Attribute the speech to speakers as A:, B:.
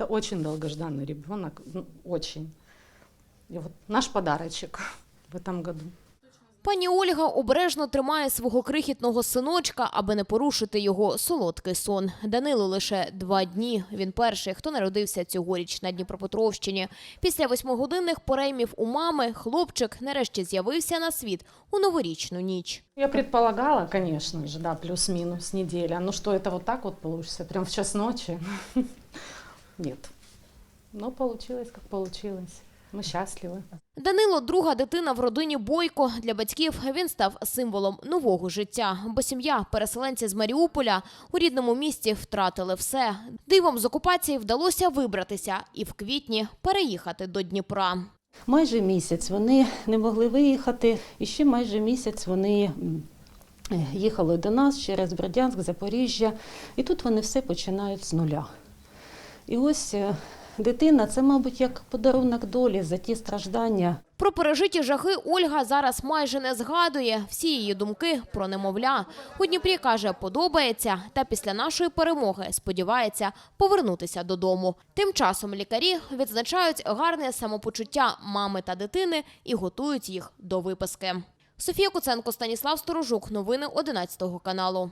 A: Это очень долгожданный ребенок, ну, очень. И вот наш подарочек в этом году.
B: Пані Ольга обережно тримає свого крихітного синочка, аби не порушити його солодкий сон. Данилу лише два дні. Він перший, хто народився цьогоріч на Дніпропетровщині. Після восьмигодинних пореймів у мами хлопчик нарешті з'явився на світ у новорічну ніч.
A: Я предполагала, конечно же, да, плюс-минус неделя. Ну что это вот так вот получится, прям в час ночи? Нет. Но получилось, как получилось. Мы счастливы.
B: Данило друга дитина в родині Бойко. Для батьків він став символом нового життя. Бо сім'я, переселенці з Маріуполя, у рідному місті втратили все. Дивом з окупації вдалося вибратися і в квітні переїхати до Дніпра.
C: Майже місяць вони не могли виїхати, і ще майже місяць вони їхали до нас через Бердянськ, Запоріжжя, і тут вони все починають з нуля. І ось е, дитина це, мабуть, як подарунок долі за ті страждання,
B: Про пережиті жахи Ольга зараз майже не згадує. Всі її думки про немовля. У Дніпрі каже, подобається, та після нашої перемоги сподівається повернутися додому. Тим часом лікарі відзначають гарне самопочуття мами та дитини і готують їх до виписки. Софія Куценко, Станіслав Сторожук. Новини 11 каналу.